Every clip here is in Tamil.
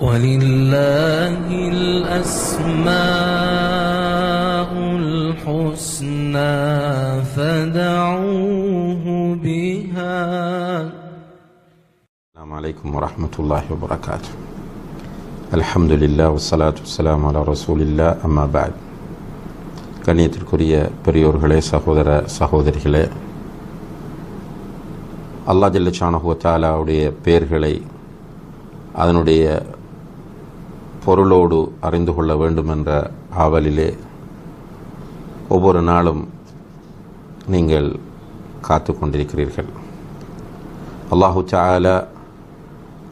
ولله الأسماء الحسنى فدعوه بها السلام عليكم ورحمة الله وبركاته الحمد لله والصلاة والسلام على رسول الله أما بعد கண்ணியத்திற்குரிய பெரியோர்களே சகோதர சகோதரிகளே அல்லா ஜல்லச்சானஹுவத்தாலாவுடைய பெயர்களை அதனுடைய பொருளோடு அறிந்து கொள்ள வேண்டும் என்ற ஆவலிலே ஒவ்வொரு நாளும் நீங்கள் காத்து கொண்டிருக்கிறீர்கள். அல்லாஹு சால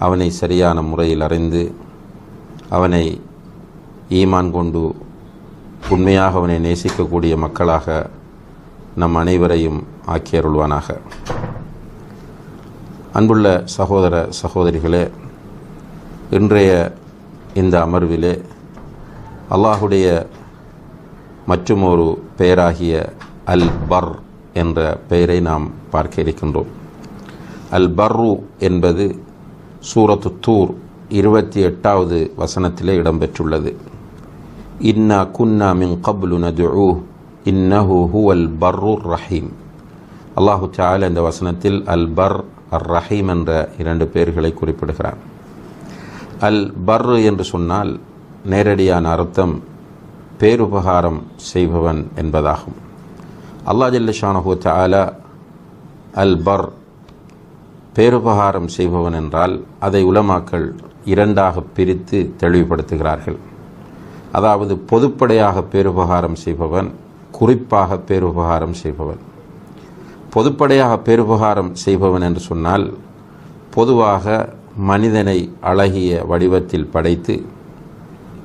அவனை சரியான முறையில் அறிந்து அவனை ஈமான் கொண்டு உண்மையாக அவனை நேசிக்கக்கூடிய மக்களாக நம் அனைவரையும் ஆக்கியருள்வானாக. அன்புள்ள சகோதர சகோதரிகளே இன்றைய இந்த அமர்விலே அல்லாஹுடைய மற்றும் ஒரு பெயராகிய அல் பர் என்ற பெயரை நாம் பார்க்க இருக்கின்றோம். அல் பர்ரு என்பது சூரத்து தூர் இருபத்தி எட்டாவது வசனத்திலே இடம்பெற்றுள்ளது. இன்னா குன்னா மின் கபுலு நதுஊ இன்னஹு ஹுவல் பர்ருர் ரஹீம். அல்லாஹு சால் இந்த வசனத்தில் அல் பர் அர் ரஹீம் என்ற இரண்டு பெயர்களை குறிப்பிடுகிறான். அல் பர் என்று சொன்னால் நேரடியான அர்த்தம் பேருபகாரம் செய்பவன் என்பதாகும். அல்லா ஜல்லஷானஹூ தாலா அல் பர் பேருபகாரம் செய்பவன் என்றால் அதை உலமாக்கள் இரண்டாக பிரித்து தெளிவுபடுத்துகிறார்கள். அதாவது பொதுப்படையாக பேருபகாரம் செய்பவன் குறிப்பாக பேருபகாரம் செய்பவன். பொதுப்படையாக பேருபகாரம் செய்பவன் என்று சொன்னால் பொதுவாக மனிதனை அழகிய வடிவத்தில் படைத்து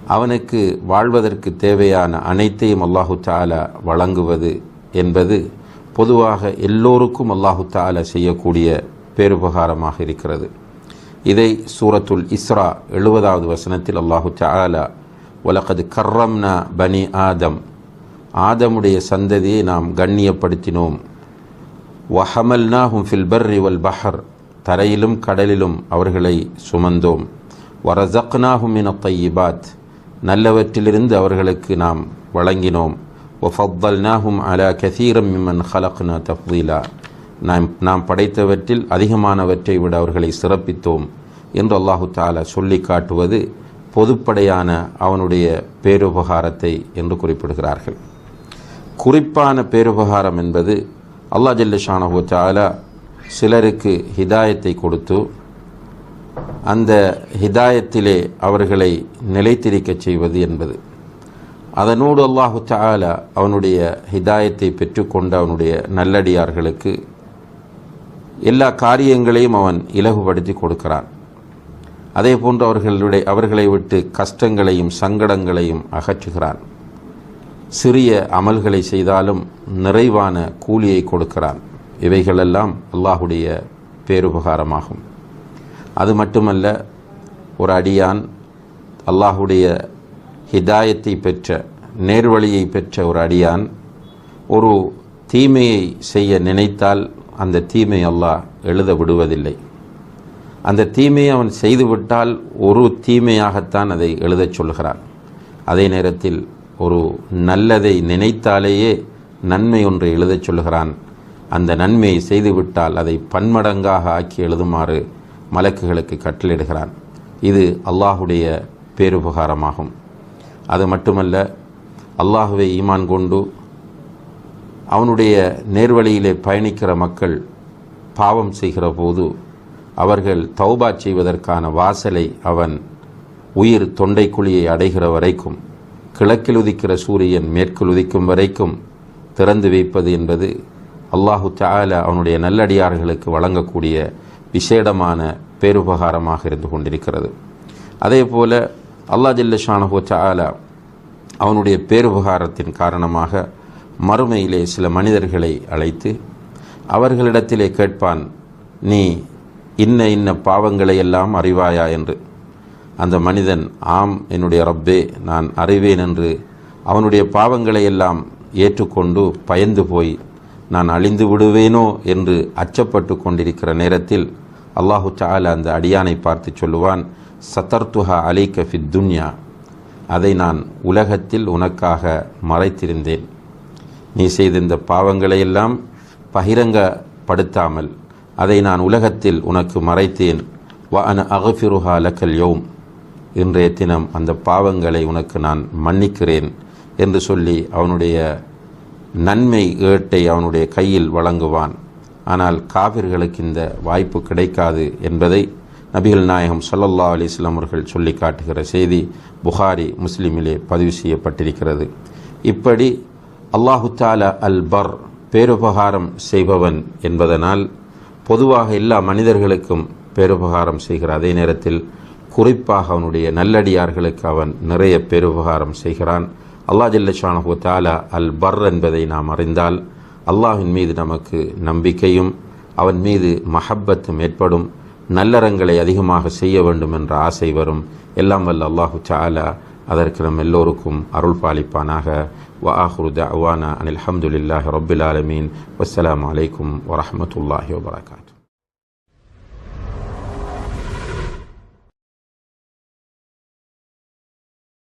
அவனுக்கு வாழ்வதற்கு தேவையான அனைத்தையும் அல்லாஹு தாலா வழங்குவது என்பது பொதுவாக எல்லோருக்கும் அல்லாஹு தாலா செய்யக்கூடிய பேருபகாரமாக இருக்கிறது. இதை சூரத்துல் இஸ்ரா எழுபதாவது வசனத்தில் அல்லாஹு தாலா உலகது கர்ரம்னா பனி ஆதம். ஆதமுடைய சந்ததியை நாம் கண்ணியப்படுத்தினோம். வஹமல்னாஹும் ஃபில் பர்ரி வல் பஹர். தரையிலும் கடலிலும் அவர்களை சுமந்தோம். வரசக்னாஹும் இன தையிபாத். நல்லவற்றிலிருந்து அவர்களுக்கு நாம் வழங்கினோம். ஒஃபத்தல்னாஹும் அலா கசீரம் மிம்மன் ஹலக்னா தஃதீலா. நாம் நாம் படைத்தவற்றில் அதிகமானவற்றை விட அவர்களை சிறப்பித்தோம் என்று அல்லாஹு தாலா சொல்லி காட்டுவது பொதுப்படையான அவனுடைய பேருபகாரத்தை என்று குறிப்பிடுகிறார்கள். குறிப்பான பேருபகாரம் என்பது அல்லா ஜல்லஷானஹு தாலா சிலருக்கு ஹிதாயத்தை கொடுத்து அந்த ஹிதாயத்திலே அவர்களை நிலைத்திருக்கச் செய்வது என்பது. அதனோடு அல்லாஹு தாலா அவனுடைய ஹிதாயத்தை பெற்றுக்கொண்ட அவனுடைய நல்லடியார்களுக்கு எல்லா காரியங்களையும் அவன் இலகுபடுத்தி கொடுக்கிறான். அதே போன்று அவர்களுடைய அவர்களை விட்டு கஷ்டங்களையும் சங்கடங்களையும் அகற்றுகிறான். சிறிய அமல்களை செய்தாலும் நிறைவான கூலியை கொடுக்கிறான். இவைகளெல்லாம் அல்லாஹுடைய பேருபகாரமாகும். அது மட்டுமல்ல ஒரு அடியான் அல்லாஹுடைய ஹிதாயத்தை பெற்ற நேர்வழியை பெற்ற ஒரு அடியான் ஒரு தீமையை செய்ய நினைத்தால் அந்த தீமை அல்லாஹ் எழுத விடுவதில்லை. அந்த தீமையை அவன் செய்துவிட்டால் ஒரு தீமையாகத்தான் அதை எழுதச் சொல்கிறான். அதே நேரத்தில் ஒரு நல்லதை நினைத்தாலேயே நன்மை ஒன்றை எழுதச் சொல்கிறான். அந்த நன்மையை செய்துவிட்டால் அதை பன்மடங்காக ஆக்கி எழுதுமாறு மலக்குகளுக்கு கட்டளிடுகிறான் இது அல்லாஹுடைய பேருபகாரமாகும். அது மட்டுமல்ல அல்லாஹுவை ஈமான் கொண்டு அவனுடைய நேர்வழியிலே பயணிக்கிற மக்கள் பாவம் செய்கிற போது அவர்கள் தௌபா செய்வதற்கான வாசலை அவன் உயிர் தொண்டைக்குழியை அடைகிற வரைக்கும் கிழக்கில் உதிக்கிற சூரியன் மேற்கில் உதிக்கும் வரைக்கும் திறந்து வைப்பது என்பது அல்லாஹு தாலா அவனுடைய நல்லடியார்களுக்கு வழங்கக்கூடிய விசேடமான பேருபகாரமாக இருந்து கொண்டிருக்கிறது. அதே போல அல்லா ஜல்லஷானஹு தாலா அவனுடைய பேருபகாரத்தின் காரணமாக மறுமையிலே சில மனிதர்களை அழைத்து அவர்களிடத்திலே கேட்பான் நீ இன்ன இன்ன பாவங்களை எல்லாம் அறிவாயா? என்று. அந்த மனிதன் ஆம் என்னுடைய ரப்பே நான் அறிவேன் என்று அவனுடைய பாவங்களை எல்லாம் ஏற்றுக்கொண்டு பயந்து போய் நான் அழிந்து விடுவேனோ என்று அச்சப்பட்டு கொண்டிருக்கிற நேரத்தில் அல்லாஹு சால அந்த அடியானை பார்த்து சொல்லுவான் சத்தர்துஹா அலைக்க ஃபித் துன்யா. அதை நான் உலகத்தில் உனக்காக மறைத்திருந்தேன். நீ செய்த இந்த பாவங்களையெல்லாம் பகிரங்கப்படுத்தாமல் அதை நான் உலகத்தில் உனக்கு மறைத்தேன். வ அன அகஃபிருஹா லக்கல் யோம். இன்றைய தினம் அந்த பாவங்களை உனக்கு நான் மன்னிக்கிறேன் என்று சொல்லி அவனுடைய நன்மை ஏட்டை அவனுடைய கையில் வழங்குவான். ஆனால் காவிர்களுக்கு இந்த வாய்ப்பு கிடைக்காது என்பதை நபிகள் நாயகம் சல்லல்லா அலிஸ்லாம் அவர்கள் சொல்லி காட்டுகிற செய்தி புகாரி முஸ்லிமிலே பதிவு செய்யப்பட்டிருக்கிறது. இப்படி அல்லாஹு தாலா அல் பர் பேருபகாரம் செய்பவன் என்பதனால் பொதுவாக எல்லா மனிதர்களுக்கும் பேருபகாரம் செய்கிற அதே நேரத்தில் குறிப்பாக அவனுடைய நல்லடியார்களுக்கு அவன் நிறைய பேருபகாரம் செய்கிறான். அல்லா ஜல்லஷானஹு தாலா அல் பர் என்பதை நாம் அறிந்தால் அல்லாஹின் மீது நமக்கு நம்பிக்கையும் அவன் மீது மஹப்பத்தும் ஏற்படும். நல்லறங்களை அதிகமாக செய்ய வேண்டும் என்ற ஆசை வரும். எல்லாம் வல்ல அல்லாஹு சாலா அதற்கு நம் எல்லோருக்கும் அருள் பாலிப்பானாக வ ஆஹுரு தஅவானா அனில் அஹமதுல்லாஹ் ரப்பில் ஆலமீன். வஸ்ஸலாமு அலைக்கும் வரமத்துல்லாஹி வபரகாத்து